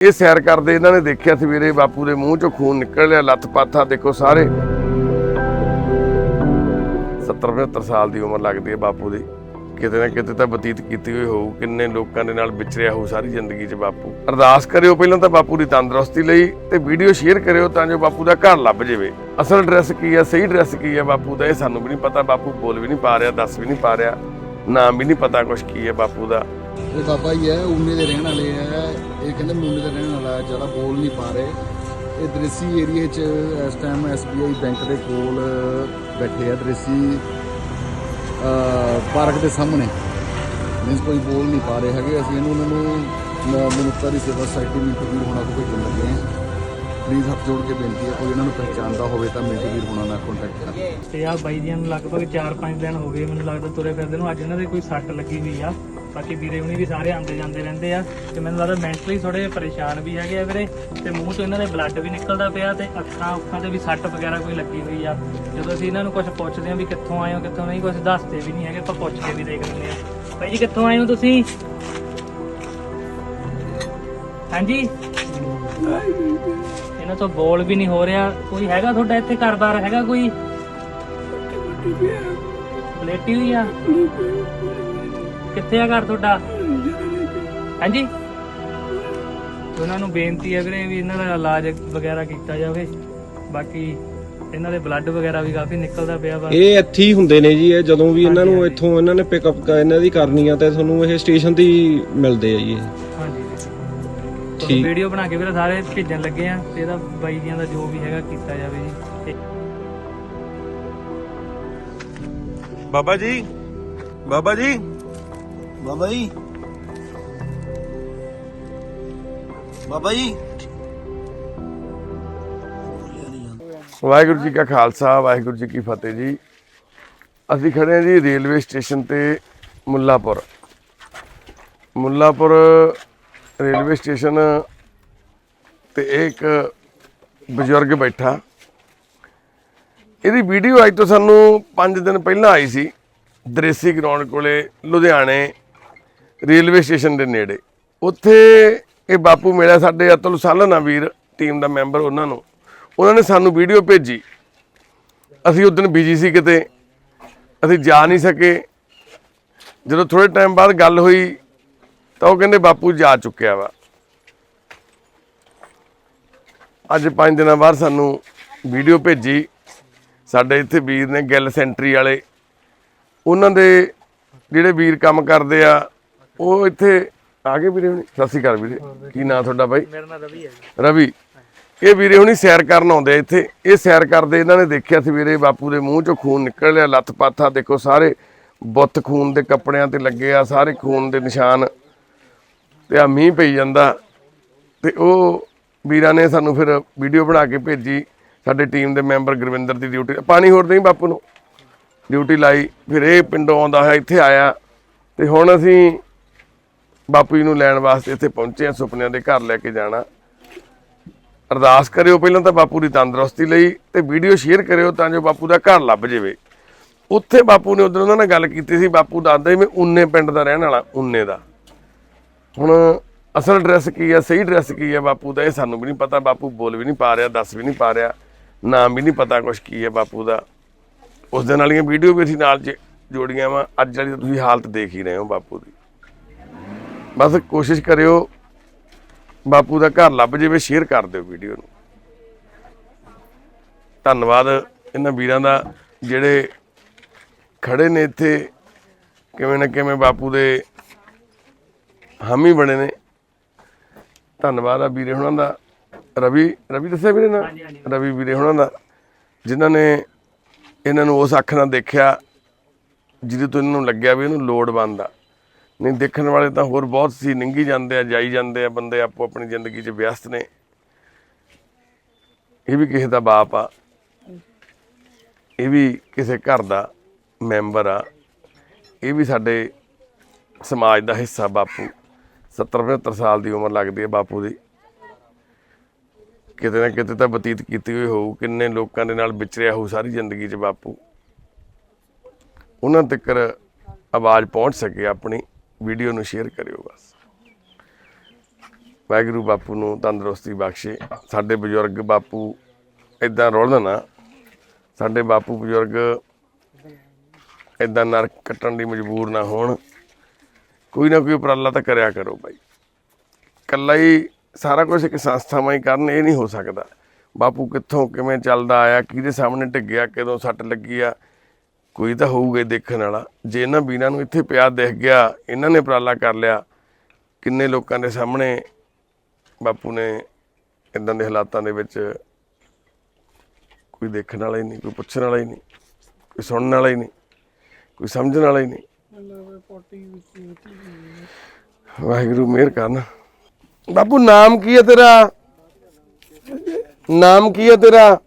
ਇਹ ਸੈਰ ਕਰਦੇ ਇਹਨਾਂ ਨੇ ਦੇਖਿਆ ਸਵੇਰੇ ਬਾਪੂ ਦੇ ਮੂੰਹ ਚੋਂ ਖੂਨ ਨਿਕਲ ਰਿਹਾ, ਲੱਤ ਪਾਥਾ ਦੇਖੋ ਸਾਰੇ। 70 75 ਸਾਲ ਦੀ ਉਮਰ ਲੱਗਦੀ ਹੈ ਬਾਪੂ ਦੀ। ਕਿਤੇ ਨਾ ਕਿਤੇ ਤਾਂ ਬਤੀਤ ਕੀਤੀ ਹੋਈ ਹੋਊ, ਕਿੰਨੇ ਲੋਕਾਂ ਦੇ ਨਾਲ ਵਿਚਰਿਆ ਹੋਊ ਸਾਰੀ ਜ਼ਿੰਦਗੀ 'ਚ ਬਾਪੂ। ਅਰਦਾਸ ਕਰਿਓ ਪਹਿਲਾਂ ਤਾਂ ਬਾਪੂ ਦੀ ਤੰਦਰੁਸਤੀ ਲਈ ਤੇ ਵੀਡੀਓ ਸ਼ੇਅਰ ਕਰਿਓ ਤਾਂ ਜੋ ਬਾਪੂ ਦਾ ਘਰ ਲੱਭ ਜਾਵੇ। ਅਸਲ ਐਡਰੈਸ ਕੀ ਹੈ, ਸਹੀ ਐਡਰੈਸ ਕੀ ਹੈ ਬਾਪੂ ਦਾ, ਇਹ ਸਾਨੂੰ ਵੀ ਨਹੀਂ ਪਤਾ। ਬਾਪੂ ਬੋਲ ਵੀ ਨਹੀਂ ਪਾ ਰਿਹਾ, ਦੱਸ ਵੀ ਨਹੀਂ ਪਾ ਰਿਹਾ। ਨਾਮ ਵੀ ਨਹੀਂ ਪਤਾ ਕੁਛ ਕੀ ਹੈ ਬਾਪੂ ਦਾ। ਇਹ ਬਾਬਾ ਹੀ ਹੈ ਉਨੇ ਦੇ ਰਹਿਣ ਵਾਲੇ ਹੈ। ਇਹ ਕਹਿੰਦੇ ਮੁੰਡੇ ਦਾ ਰਹਿਣ ਵਾਲਾ ਹੈ, ਜ਼ਿਆਦਾ ਬੋਲ ਨਹੀਂ ਪਾ ਰਹੇ। ਇਹ ਦ੍ਰਿਸ਼ੀ ਏਰੀਏ 'ਚ ਇਸ ਟਾਈਮ SBI ਬੈਂਕ ਦੇ ਕੋਲ ਬੈਠੇ ਆ ਦ੍ਰਿਸ਼ੀ। ਪਾਰਕ ਦੇ ਸਾਹਮਣੇ। ਮੀਨਸ ਕੋਈ ਬੋਲ ਨਹੀਂ ਪਾ ਰਹੇ ਹੈਗੇ। ਅਸੀਂ ਇਹਨੂੰ ਉਹਨਾਂ ਨੂੰ ਮਨੁੱਖਤਾ ਦੀ ਸੇਵਾ ਸੁਸਾਇਟੀ ਨੂੰ ਹੋਣਾ ਕੋਈ ਭੇਜਣ ਲੱਗੇ ਹਾਂ। ਪਲੀਜ਼ ਹੱਥ ਜੋੜ ਕੇ ਬੇਨਤੀ ਹੈ, ਕੋਈ ਇਹਨਾਂ ਨੂੰ ਪਹਿਚਾਣਦਾ ਹੋਵੇ ਤਾਂ ਮਿੰਟ ਵੀਰ ਹੋਣਾ ਨਾਲ ਕੰਟੈਕਟ ਕਰੇ। ਤੇ ਆ ਬਾਈ ਜੀਆਂ ਨੂੰ ਲਗਭਗ 4-5 ਦਿਨ ਹੋ ਗਏ, ਮੈਨੂੰ ਲੱਗਦਾ ਤੁਰੇ ਫਿਰਦੇ ਨੂੰ। ਅੱਜ ਇਹਨਾਂ ਦੇ ਕੋਈ ਸੱਟ ਲੱਗੀ ਹੋਈ ਆ। ਬਾਕੀ ਵੀਰੇ ਹੁਣੀ ਵੀ ਸਾਰੇ ਆਉਂਦੇ ਜਾਂਦੇ ਰਹਿੰਦੇ ਆ ਤੇ ਮੈਨੂੰ ਲੱਗਦਾ ਮੈਂਟਲੀ ਥੋੜੇ ਪਰੇਸ਼ਾਨ ਵੀ ਹੈਗੇ ਆ ਵੀਰੇ ਤੇ ਮੂੰਹ ਤੋਂ ਇਹਨਾਂ ਦੇ ਬਲੱਡ ਵੀ ਨਿਕਲਦਾ ਪਿਆ ਤੇ ਅੱਖਾਂ ਉੱਖਾਂ ਤੇ ਵੀ ਸੱਟ ਵਗੈਰਾ ਕੋਈ ਲੱਗੀ ਹੋਈ ਆ। ਜਦੋਂ ਅਸੀਂ ਇਹਨਾਂ ਨੂੰ ਕੁਝ ਪੁੱਛਦੇ ਆ ਵੀ ਕਿੱਥੋਂ ਆਏ ਹੋ ਕਿੱਥੋਂ ਨਹੀਂ ਕੁਝ ਦੱਸਦੇ ਵੀ ਨਹੀਂ ਹੈਗੇ ਆਪਾਂ ਪੁੱਛ ਕੇ ਵੀ ਦੇਖ ਲੈਂਦੇ ਆ ਬਾਈ ਜੀ ਕਿੱਥੋਂ ਆਏ ਹੋ ਤੁਸੀਂ? ਹਾਂਜੀ? ਇਹਨਾਂ ਤੋਂ ਬੋਲ ਵੀ ਨਹੀਂ ਹੋ ਰਿਹਾ। ਕੋਈ ਹੈਗਾ ਤੁਹਾਡਾ ਇੱਥੇ ਘਰ-ਬਾਰ? ਹੈਗਾ ਕੋਈ? ਬਲੇਟੀ ਹੋਈ ਆ? ਕਿੱਥੇ ਆ ਘਰ ਤੁਹਾਡਾ? ਹਾਂਜੀ? ਉਹਨਾਂ ਨੂੰ ਬੇਨਤੀ ਹੈ ਵੀਰੇ ਵੀ ਇਹਨਾਂ ਦਾ ਇਲਾਜ ਵਗੈਰਾ ਕੀਤਾ ਜਾਵੇ। ਬਾਕੀ ਇਹਨਾਂ ਦੇ ਬਲੱਡ ਵਗੈਰਾ ਵੀ ਕਾਫੀ ਨਿਕਲਦਾ ਪਿਆ ਵਾ। ਇਹ ਇੱਥੇ ਹੀ ਹੁੰਦੇ ਨੇ ਜੀ ਇਹ ਜਦੋਂ ਵੀ ਇਹਨਾਂ ਨੂੰ ਇੱਥੋਂ ਇਹਨਾਂ ਨੇ ਪਿਕਅਪ ਇਹਨਾਂ ਦੀ ਕਰਨੀ ਆ ਤੇ ਤੁਹਾਨੂੰ ਇਹ ਸਟੇਸ਼ਨ ਤੇ ਹੀ ਮਿਲਦੇ ਆ ਜੀ ਇਹ। ਹਾਂਜੀ। ਠੀਕ। ਵੀਡੀਓ ਬਣਾ ਕੇ ਵੀਰੇ ਸਾਰੇ ਭੇਜਣ ਲੱਗੇ ਆ ਤੇ ਇਹਦਾ ਬਾਈ ਜੀਆਂ ਦਾ ਜੋ ਵੀ ਹੈਗਾ ਕੀਤਾ ਜਾਵੇ ਜੀ। ਤੇ ਬਾਬਾ ਜੀ? ਬਾਬਾ ਜੀ? ਬਾਬਾ ਜੀ। ਬਾਬਾ ਜੀ। ਵਾਹਿਗੁਰੂ ਜੀ ਕਾ ਖਾਲਸਾ, ਵਾਹਿਗੁਰੂ ਜੀ ਕੀ ਫਤਿਹ ਜੀ। ਅਸੀਂ ਖੜੇ ਹਾਂ ਜੀ ਰੇਲਵੇ ਸਟੇਸ਼ਨ ਤੇ ਮੁੱਲਾਪੁਰ। ਮੁੱਲਾਪੁਰ ਰੇਲਵੇ ਸਟੇਸ਼ਨ ਤੇ ਇਹ ਇੱਕ ਬਜ਼ੁਰਗ ਬੈਠਾ। ਇਹਦੀ ਵੀਡੀਓ ਅੱਜ ਤੋਂ ਸਾਨੂੰ 5 ਦਿਨ ਪਹਿਲਾਂ ਆਈ ਸੀ। ਦ੍ਰੇਸੀ ਗਰਾਊਂਡ ਕੋਲੇ, ਲੁਧਿਆਣੇ ਰੇਲਵੇ ਸਟੇਸ਼ਨ ਦੇ ਨੇੜੇ। ਉੱਥੇ ਇਹ ਬਾਪੂ ਮਿਲਿਆ ਸਾਡੇ ਅਤੁਲ ਸਾਲਨਾ ਵੀਰ ਟੀਮ ਦਾ ਮੈਂਬਰ ਉਹਨਾਂ ਨੂੰ। ਉਹਨਾਂ ਨੇ ਸਾਨੂੰ ਵੀਡੀਓ ਭੇਜੀ। ਅਸੀਂ ਉਸ ਦਿਨ ਬਿਜ਼ੀ ਸੀ ਕਿਤੇ। ਅਸੀਂ ਜਾ ਨਹੀਂ ਸਕੇ। ਜਦੋਂ ਥੋੜੇ ਟਾਈਮ ਬਾਅਦ ਗੱਲ ਹੋਈ, ਤਾਂ ਉਹ ਕਹਿੰਦੇ ਬਾਪੂ ਜਾ ਚੁੱਕਿਆ ਵਾ। ਅੱਜ 5 ਦਿਨਾਂ ਬਾਅਦ ਸਾਨੂੰ ਵੀਡੀਓ ਭੇਜੀ। ਸਾਡੇ ਇੱਥੇ ਵੀਰ ਨੇ ਗਿੱਲ ਸੈਂਟਰੀ ਵਾਲੇ। ਉਹਨਾਂ ਦੇ ਜਿਹੜੇ ਵੀਰ ਕੰਮ ਕਰਦੇ ਆ ਉਹ ਇੱਥੇ ਆ ਗਏ ਵੀਰੇ ਹੁਣੀ। ਸਤਿ ਸ਼੍ਰੀ ਅਕਾਲ ਵੀਰੇ। ਕੀ ਨਾਂ ਤੁਹਾਡਾ ਬਾਈ? ਮੇਰਾ ਨਾਮ ਰਵੀ ਹੈ ਰਵੀ। ਇਹ ਵੀਰੇ ਹੁਣੀ ਸੈਰ ਕਰਨ ਆਉਂਦੇ ਇੱਥੇ। ਇਹ ਸੈਰ ਕਰਦੇ ਇਹਨਾਂ ਨੇ ਦੇਖਿਆ ਸਵੇਰੇ ਬਾਪੂ ਦੇ ਮੂੰਹ ਚੋਂ ਖੂਨ ਨਿਕਲ ਰਿਹਾ ਲੱਤ ਪਾਥਾ ਦੇਖੋ ਸਾਰੇ ਬੁੱਤ ਖੂਨ ਦੇ ਕੱਪੜਿਆਂ ਤੇ ਲੱਗੇ ਆ ਸਾਰੇ ਖੂਨ ਦੇ ਨਿਸ਼ਾਨ। ਤੇ ਆ ਮੀਂਹ ਪਈ ਜਾਂਦਾ। ਤੇ ਉਹ ਵੀਰਾਂ ਨੇ ਸਾਨੂੰ ਫਿਰ ਵੀਡੀਓ ਬਣਾ ਕੇ ਭੇਜੀ। ਸਾਡੇ ਟੀਮ ਦੇ ਮੈਂਬਰ ਗੁਰਵਿੰਦਰ ਦੀ ਡਿਊਟੀ। ਪਾਣੀ ਹੋਰ ਨਹੀਂ ਬਾਪੂ ਨੂੰ? ਡਿਊਟੀ ਲਾਈ। ਫਿਰ ਇਹ ਪਿੰਡੋਂ ਆਉਂਦਾ ਹੈ ਇੱਥੇ ਆਇਆ। ਤੇ ਹੁਣ ਅਸੀਂ ਬਾਪੂ ਜੀ ਨੂੰ ਲੈਣ ਵਾਸਤੇ ਇੱਥੇ ਪਹੁੰਚੇ ਆ, ਸੁਪਨਿਆਂ ਦੇ ਘਰ ਲੈ ਕੇ ਜਾਣਾ। ਅਰਦਾਸ ਕਰਿਓ ਪਹਿਲਾਂ ਤਾਂ ਬਾਪੂ ਦੀ ਤੰਦਰੁਸਤੀ ਲਈ ਤੇ ਵੀਡੀਓ ਸ਼ੇਅਰ ਕਰਿਓ ਤਾਂ ਜੋ ਬਾਪੂ ਦਾ ਘਰ ਲੱਭ ਜਾਵੇ। ਉੱਥੇ ਬਾਪੂ ਨੇ ਉਦੋਂ ਉਹਨਾਂ ਨਾਲ ਗੱਲ ਕੀਤੀ ਸੀ, ਬਾਪੂ ਦੱਸਦਾ ਮੈਂ ਉਨੇ ਪਿੰਡ ਦਾ ਰਹਿਣ ਵਾਲਾ, ਉਨੇ ਦਾ। ਹੁਣ ਅਸਲ ਐਡਰੈਸ ਕੀ ਹੈ ਸਹੀ ਐਡਰੈਸ ਕੀ ਹੈ ਬਾਪੂ ਦਾ, ਇਹ ਸਾਨੂੰ ਵੀ ਨਹੀਂ ਪਤਾ, ਬਾਪੂ ਬੋਲ ਵੀ ਨਹੀਂ ਪਾ ਰਿਹਾ, ਦੱਸ ਵੀ ਨਹੀਂ ਪਾ ਰਿਹਾ, ਨਾਮ ਵੀ ਨਹੀਂ ਪਤਾ ਕੁਛ ਕੀ ਹੈ ਬਾਪੂ ਦਾ। ਉਸ ਦਿਨ ਵਾਲੀਆਂ ਵੀਡੀਓ ਵੀ ਅਸੀਂ ਨਾਲ ਜੋੜੀਆਂ ਵਾ, ਅੱਜ ਵਾਲੀ ਤਾਂ ਤੁਸੀਂ ਹਾਲਤ ਦੇਖ ਹੀ ਰਹੇ ਹੋ ਬਾਪੂ ਦੀ। ਬਸ ਕੋਸ਼ਿਸ਼ ਕਰਿਓ ਬਾਪੂ ਦਾ ਘਰ ਲੱਭ ਜਾਵੇ ਸ਼ੇਅਰ ਕਰ ਦਿਓ ਵੀਡੀਓ ਨੂੰ। ਧੰਨਵਾਦ ਇਹਨਾਂ ਵੀਰਾਂ ਦਾ ਜਿਹੜੇ ਖੜੇ ਨੇ ਇੱਥੇ ਕਿਵੇਂ ਨਾ ਕਿਵੇਂ ਬਾਪੂ ਦੇ ਹਾਮੀ ਬਣੇ ਨੇ। ਧੰਨਵਾਦ ਆ ਵੀਰੇ ਹੁਣਾਂ ਦਾ। ਰਵੀ ਰਵੀ ਦੱਸਿਆ ਵੀਰੇ ਨਾ? ਰਵੀ ਵੀਰੇ ਹੁਣਾਂ ਦਾ ਜਿਨ੍ਹਾਂ ਨੇ ਇਹਨਾਂ ਨੂੰ ਉਸ ਅੱਖ ਨਾਲ ਦੇਖਿਆ ਜਿਹਦੇ ਤੋਂ ਇਹਨਾਂ ਨੂੰ ਲੱਗਿਆ ਵੀ ਇਹਨੂੰ ਲੋੜ ਬੰਦਾ ਨਹੀਂ, ਦੇਖਣ ਵਾਲੇ ਤਾਂ ਹੋਰ ਬਹੁਤ ਸੀ, ਨਿੰਗੀ ਜਾਂਦੇ ਆ, ਜਾਈ ਜਾਂਦੇ ਆ ਬੰਦੇ, ਆਪੋ ਆਪਣੀ ਜ਼ਿੰਦਗੀ 'ਚ ਵਿਅਸਤ ਨੇ। ਇਹ ਵੀ ਕਿਸੇ ਦਾ ਬਾਪ ਆ। ਇਹ ਵੀ ਕਿਸੇ ਘਰ ਦਾ ਮੈਂਬਰ ਆ। ਇਹ ਵੀ ਸਾਡੇ ਸਮਾਜ ਦਾ ਹਿੱਸਾ ਬਾਪੂ। 70 75 ਸਾਲ ਦੀ ਉਮਰ ਲੱਗਦੀ ਹੈ ਬਾਪੂ ਦੀ। ਕਿਤੇ ਨਾ ਕਿਤੇ ਤਾਂ ਬਤੀਤ ਕੀਤੀ ਹੋਈ ਹੋਊ, ਕਿੰਨੇ ਲੋਕਾਂ ਦੇ ਨਾਲ ਵਿਚਰਿਆ ਹੋਊ ਸਾਰੀ ਜ਼ਿੰਦਗੀ 'ਚ ਬਾਪੂ। ਉਹਨਾਂ ਤੱਕ ਆਵਾਜ਼ ਪਹੁੰਚ ਸਕੇ ਆਪਣੀ। ਵੀਡੀਓ ਨੂੰ ਸ਼ੇਅਰ ਕਰਿਓ ਬਸ। ਵਾਹਿਗੁਰੂ ਬਾਪੂ ਨੂੰ ਤੰਦਰੁਸਤੀ ਬਖਸ਼ੇ। ਸਾਡੇ ਬਜ਼ੁਰਗ ਬਾਪੂ ਇਦਾਂ ਰੁਲਣ ਨਾ, ਸਾਡੇ ਬਾਪੂ ਬਜ਼ੁਰਗ ਇਦਾਂ ਨਰਕ ਕੱਟਣ ਦੀ ਮਜਬੂਰ ਨਾ ਹੋਣ। ਕੋਈ ਨਾ ਕੋਈ ਉਪਰਾਲਾ ਤਾਂ ਕਰਿਆ ਕਰੋ ਬਾਈ। ਕੱਲਾ ਹੀ ਸਾਰਾ ਕੁਝ ਇੱਕ ਸੰਸਥਾਵਾਂ ਹੀ ਕਰਨ, ਇਹ ਨਹੀਂ ਹੋ ਸਕਦਾ। ਬਾਪੂ ਕਿੱਥੋਂ, ਕਿਵੇਂ ਚੱਲਦਾ ਆਇਆ, ਕਿਹਦੇ ਸਾਹਮਣੇ ਢਿੱਗਿਆ, ਕਦੋਂ ਸੱਟ ਲੱਗੀ ਆ ਕੋਈ ਤਾਂ ਹੋਊਗਾ ਦੇਖਣ ਵਾਲਾ। ਜੇ ਇਹਨਾਂ ਵੀਰਾਂ ਨੂੰ ਇੱਥੇ ਪਿਆ ਦਿਖ ਗਿਆ, ਇਹਨਾਂ ਨੇ ਉਪਰਾਲਾ ਕਰ ਲਿਆ, ਕਿੰਨੇ ਲੋਕਾਂ ਦੇ ਸਾਹਮਣੇ ਬਾਪੂ ਨੇ ਇਦਾਂ ਦੇ ਹਾਲਾਤਾਂ ਦੇ ਵਿੱਚ ਕੋਈ ਦੇਖਣ ਵਾਲਾ ਹੀ ਨਹੀਂ, ਕੋਈ ਪੁੱਛਣ ਵਾਲਾ ਹੀ ਨਹੀਂ, ਕੋਈ ਸੁਣਨ ਵਾਲਾ ਹੀ ਨਹੀਂ, ਕੋਈ ਸਮਝਣ ਵਾਲਾ ਹੀ ਨਹੀਂ। ਵਾਹਿਗੁਰੂ ਮਿਹਰ ਕਰਨ। ਬਾਪੂ, ਨਾਮ ਕੀ ਹੈ ਤੇਰਾ? ਨਾਮ ਕੀ ਹੈ ਤੇਰਾ?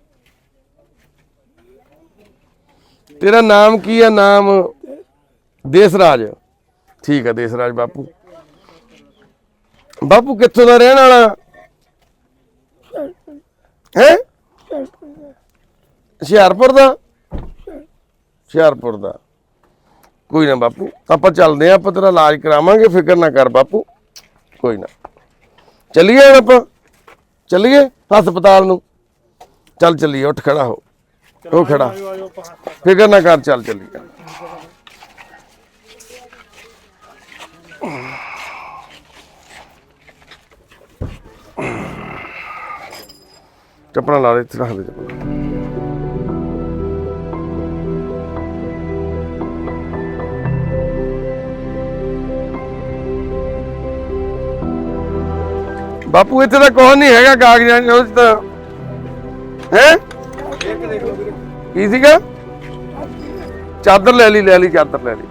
ਤੇਰਾ ਨਾਮ ਕੀ ਹੈ ਨਾਮ ਦੇਸਰਾਜ। ਠੀਕ ਹੈ ਦੇਸਰਾਜ ਬਾਪੂ। ਬਾਪੂ, ਕਿੱਥੋਂ ਦਾ ਰਹਿਣ ਵਾਲਾ? ਹੈ? ਹੁਸ਼ਿਆਰਪੁਰ ਦਾ? ਹੁਸ਼ਿਆਰਪੁਰ ਦਾ। ਕੋਈ ਨਾ ਬਾਪੂ, ਆਪਾਂ ਚੱਲਦੇ ਆਂ, ਆਪਾਂ ਤੇਰਾ ਇਲਾਜ ਕਰਾਵਾਂਗੇ, ਫਿਕਰ ਨਾ ਕਰ ਬਾਪੂ। ਕੋਈ ਨਾ। ਚੱਲੀਏ ਆਪਾਂ। ਚੱਲੀਏ ਹਸਪਤਾਲ ਨੂੰ। ਚੱਲ ਚੱਲੀਏ, ਉੱਠ ਖੜਾ ਹੋ। ਉਹ ਖੜਾ। ਫਿਕਰ ਨਾ ਕਰ ਚੱਲ ਚੱਲੀਏ ਚੱਪਲਾਂ ਲਾ ਦੇ ਇੱਥੇ ਰੱਖ ਦੇ ਚੱਪਲਾਂ। ਬਾਪੂ ਇੱਥੇ ਤਾਂ ਕੁਛ ਨਹੀਂ ਹੈਗਾ ਕਾਗਜ਼ਾਂ 'ਚ ਉਹ ਤਾਂ ਹੈ? ਕੀ ਸੀਗਾ ਚਾਦਰ ਲੈ ਲਈ ਲੈ ਲਈ ਚਾਦਰ ਲੈ ਲਈ।